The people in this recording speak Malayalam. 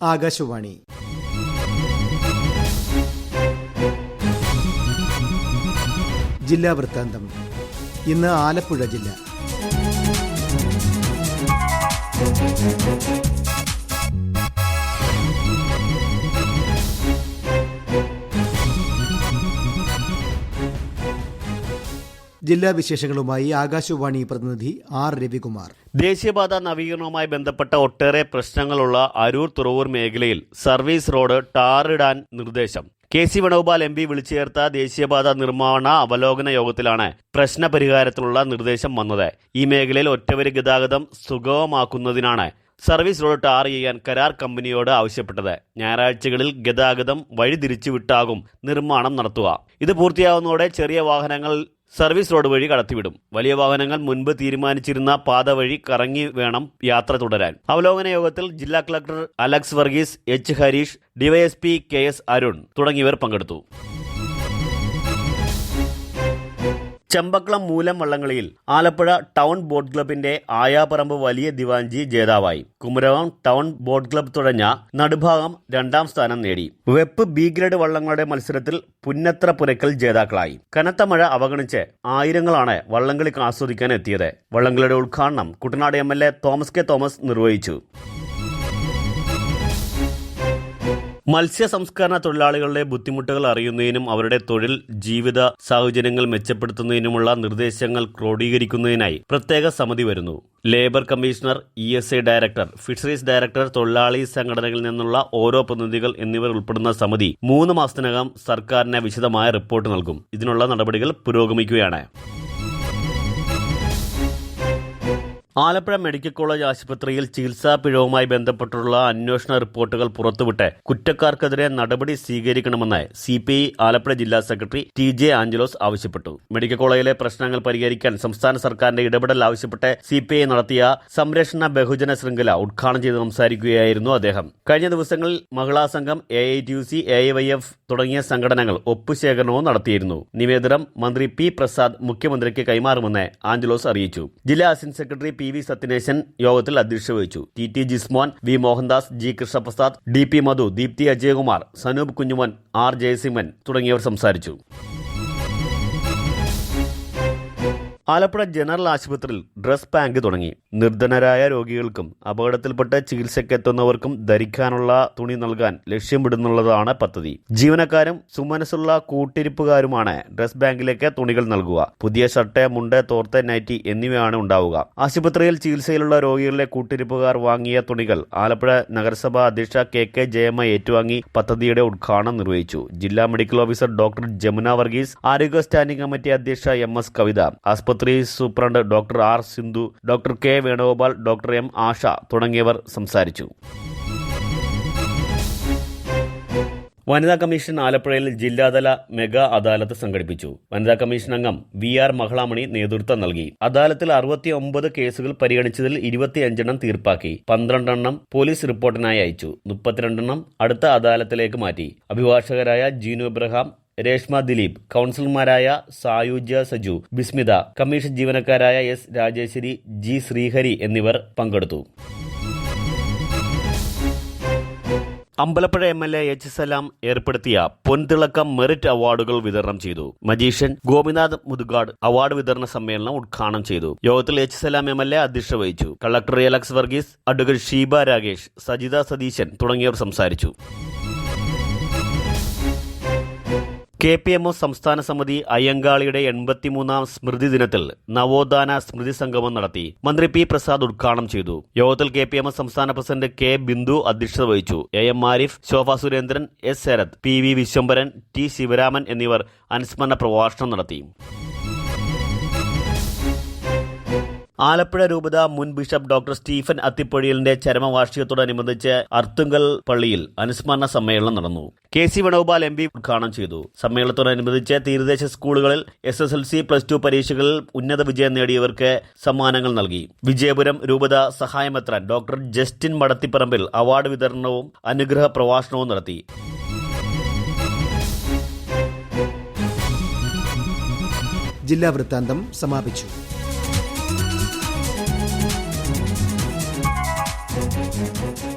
ആകാശവാണി. ജില്ലാ വൃത്താന്തം. ഇന്ന് ആലപ്പുഴ ജില്ല. ജില്ലാ വിശേഷങ്ങളുമായി ആകാശവാണി പ്രതിനിധി ആർ രവികുമാർ. ദേശീയപാത നവീകരണവുമായി ബന്ധപ്പെട്ട ഒട്ടേറെ പ്രശ്നങ്ങളുള്ള അരൂർ തുറവൂർ മേഖലയിൽ സർവീസ് റോഡ് ടാറിടാൻ നിർദ്ദേശം. K C Venugopal M P വിളിച്ചു ചേർത്ത ദേശീയപാത നിർമ്മാണ അവലോകന യോഗത്തിലാണ് പ്രശ്ന പരിഹാരത്തിനുള്ള നിർദ്ദേശം വന്നത്. ഈ മേഖലയിൽ ഒറ്റവരി ഗതാഗതം സുഗമമാക്കുന്നതിനാണ് സർവീസ് റോഡ് ടാർ ചെയ്യാൻ കരാർ കമ്പനിയോട് ആവശ്യപ്പെട്ടത്. ഞായറാഴ്ചകളിൽ ഗതാഗതം വഴിതിരിച്ചുവിട്ടാകും നിർമ്മാണം നടത്തുക. ഇത് പൂർത്തിയാവുന്നതോടെ ചെറിയ വാഹനങ്ങൾ സർവീസ് റോഡ് വഴി കടത്തിവിടും. വലിയ വാഹനങ്ങൾ മുൻപ് തീരുമാനിച്ചിരുന്ന പാത വഴി കറങ്ങി വേണം യാത്ര തുടരാൻ. അവലോകന യോഗത്തിൽ ജില്ലാ collector Alex Varghese H Harish DYSP K S Arun തുടങ്ങിയവർ പങ്കെടുത്തു. ചെമ്പക്കുളം മൂലം വള്ളംകളിയിൽ ആലപ്പുഴ ടൗൺ ബോട്ട് ക്ലബിന്റെ ആയാപറമ്പ് വലിയ ദിവാൻജി ജേതാവായി. കുമരകം ടൗൺ ബോട്ട് ക്ലബ് തുഴഞ്ഞ നടുഭാഗം രണ്ടാം സ്ഥാനം നേടി. വെപ്പ് ബി ഗ്രേഡ് വള്ളങ്ങളുടെ മത്സരത്തിൽ പുന്നത്ര പുരക്കൽ ജേതാക്കളായി. കനത്ത മഴ അവഗണിച്ച് ആയിരങ്ങളാണ് വള്ളംകളി ആസ്വദിക്കാൻ എത്തിയത് വള്ളംകളിയുടെ ഉദ്ഘാടനം Kuttanad A Thomas K Thomas നിർവഹിച്ചു. മത്സ്യ സംസ്കരണ തൊഴിലാളികളുടെ ബുദ്ധിമുട്ടുകൾ അറിയുന്നതിനും അവരുടെ തൊഴിൽ ജീവിത സാഹചര്യങ്ങൾ മെച്ചപ്പെടുത്തുന്നതിനുമുള്ള നിർദ്ദേശങ്ങൾ ക്രോഡീകരിക്കുന്നതിനായി പ്രത്യേക സമിതി വരുന്നു. Labour commissioner E S I director fisheries director തൊഴിലാളി സംഘടനകളിൽ നിന്നുള്ള ഓരോ പ്രതിനിധികൾ എന്നിവർ ഉൾപ്പെടുന്ന സമിതി മൂന്ന് മാസത്തിനകം സർക്കാരിന് വിശദമായ റിപ്പോർട്ട് നൽകും. ഇതിനുള്ള നടപടികൾ പുരോഗമിക്കുകയാണ്. ആലപ്പുഴ മെഡിക്കൽ കോളേജ് ആശുപത്രിയിൽ ചികിത്സാ പിഴവുമായി ബന്ധപ്പെട്ടുള്ള അന്വേഷണ റിപ്പോർട്ടുകൾ പുറത്തുവിട്ട് കുറ്റക്കാർക്കെതിരെ നടപടി സ്വീകരിക്കണമെന്ന് സി പി ഐ ആലപ്പുഴ ജില്ലാ സെക്രട്ടറി ടി ജെ ആഞ്ചലോസ് ആവശ്യപ്പെട്ടു. മെഡിക്കൽ കോളേജിലെ പ്രശ്നങ്ങൾ പരിഹരിക്കാൻ സംസ്ഥാന സർക്കാരിന്റെ ഇടപെടൽ ആവശ്യപ്പെട്ട് സി പി ഐ നടത്തിയ സംരക്ഷണ ബഹുജന ശൃംഖല ഉദ്ഘാടനം ചെയ്ത് സംസാരിക്കുകയായിരുന്നു അദ്ദേഹം. കഴിഞ്ഞ ദിവസങ്ങളിൽ Mahila Sangham A I T C A Y F തുടങ്ങിയ സംഘടനകൾ ഒപ്പുശേഖരണവും നടത്തിയിരുന്നു. നിവേദനം മന്ത്രി പി പ്രസാദ് മുഖ്യമന്ത്രിക്ക് കൈമാറുമെന്ന് ആഞ്ചലോസ് അറിയിച്ചു. ജില്ലാ assistant secretary P V Sathyanesan യോഗത്തിൽ അധ്യക്ഷത വഹിച്ചു. T T Jismon V Mohandas G Krishnaprasad D P Madhu Deepthi Ajayakumar Sanoop Kunjuman R Jayasimhan തുടങ്ങിയവർ സംസാരിച്ചു. ആലപ്പുഴ ജനറൽ ആശുപത്രിയിൽ ഡ്രസ് ബാങ്ക് തുടങ്ങി. നിർധനരായ രോഗികൾക്കും അപകടത്തിൽപ്പെട്ട് ചികിത്സയ്ക്കെത്തുന്നവർക്കും ധരിക്കാനുള്ള തുണി നൽകാൻ ലക്ഷ്യമിടുന്നുള്ളതാണ് പദ്ധതി. ജീവനക്കാരും സുമനസ്സുള്ള കൂട്ടിരിപ്പുകാരുമാണ് ഡ്രസ് ബാങ്കിലേക്ക് തുണികൾ നൽകുക. പുതിയ ഷർട്ട് മുണ്ട് തോർത്ത് നൈറ്റി എന്നിവയാണ് ഉണ്ടാവുക. ആശുപത്രിയിൽ ചികിത്സയിലുള്ള രോഗികളിലെ കൂട്ടിരിപ്പുകാർ വാങ്ങിയ തുണികൾ ആലപ്പുഴ നഗരസഭാ അധ്യക്ഷ കെ കെ ജയമ്മ ഏറ്റുവാങ്ങി പദ്ധതിയുടെ ഉദ്ഘാടനം നിർവഹിച്ചു. ജില്ലാ medical officer doctor Jamuna Varghese ആരോഗ്യ സ്റ്റാൻഡിംഗ് കമ്മിറ്റി അധ്യക്ഷ എം എസ് കവിത ആസ്പത്രി superintendent doctor R Sindhu doctor K Venugopal doctor M Asha തുടങ്ങിയവർ സംസാരിച്ചു. വനിതാ കമ്മീഷൻ ആലപ്പുഴയിൽ ജില്ലാതല മെഗാ അദാലത്ത് സംഘടിപ്പിച്ചു. വനിതാ കമ്മീഷൻ അംഗം വി ആർ മഹളാമണി നേതൃത്വം നൽകി. അദാലത്തിൽ അറുപത്തി ഒമ്പത് കേസുകൾ പരിഗണിച്ചതിൽ ഇരുപത്തിയഞ്ചെണ്ണം തീർപ്പാക്കി. പന്ത്രണ്ടെണ്ണം പോലീസ് റിപ്പോർട്ടിനായി അയച്ചു. മുപ്പത്തിരണ്ടെണ്ണം അടുത്ത അദാലത്തിലേക്ക് മാറ്റി. അഭിഭാഷകരായ ജീനു എബ്രഹാം രേഷ്മ ദിലീപ് കൌൺസിലർമാരായ സായുജ്യ സജു ബിസ്മിത കമ്മീഷൻ ജീവനക്കാരായ എസ് രാജേശ്വരി ജി ശ്രീഹരി എന്നിവർ പങ്കെടുത്തു. Ambalappuzha M L A H Salam ഏർപ്പെടുത്തിയ പൊൻതിളക്കം മെറിറ്റ് അവാർഡുകൾ വിതരണം ചെയ്തു. മജീഷ്യൻ ഗോപിനാഥ് മുതുകാട് അവാർഡ് വിതരണ സമ്മേളനം ഉദ്ഘാടനം ചെയ്തു. യോഗത്തിൽ H Salam M L A അധ്യക്ഷത വഹിച്ചു. കളക്ടർ എലക്സ് വർഗീസ് അഡ്വക്കേറ്റ് ഷീബ രാകേഷ് സജിത സതീശൻ തുടങ്ങിയവർ സംസാരിച്ചു. കെ പി എം സംസ്ഥാന സമിതി അയ്യങ്കാളിയുടെ എൺപത്തിമൂന്നാം സ്മൃതി ദിനത്തിൽ നവോത്ഥാന സ്മൃതി സംഗമം നടത്തി മന്ത്രി പി പ്രസാദ് ഉദ്ഘാടനം ചെയ്തു. യോഗത്തിൽ കെ പി എം സംസ്ഥാന പ്രസിഡന്റ് കെ ബിന്ദു അധ്യക്ഷത വഹിച്ചു. A M Arif Shobha Surendran S Sarath P V Vishwambharan T Sivaraman എന്നിവർ അനുസ്മരണ പ്രഭാഷണം നടത്തി. ആലപ്പുഴ രൂപത മുൻ ബിഷപ്പ് ഡോക്ടർ സ്റ്റീഫൻ അത്തിപ്പൊഴിയലിന്റെ ചരമവാർഷികത്തോടനുബന്ധിച്ച് അർത്തുങ്കൽ പള്ളിയിൽ അനുസ്മരണ സമ്മേളനം നടന്നു. K C Venugopal M P ഉദ്ഘാടനം ചെയ്തു. സമ്മേളനത്തോടനുബന്ധിച്ച് തീരദേശ സ്കൂളുകളിൽ S S L C plus two പരീക്ഷകളിൽ ഉന്നത വിജയം നേടിയവർക്ക് സമ്മാനങ്ങൾ നൽകി. വിജയപുരം രൂപത സഹായമെത്രാൻ ഡോക്ടർ ജസ്റ്റിൻ മടത്തിപ്പറമ്പിൽ അവാർഡ് വിതരണവും അനുഗ്രഹ പ്രഭാഷണവും നടത്തി. ജില്ലാ വൃത്താന്തം സമാപിച്ചു. Thank you.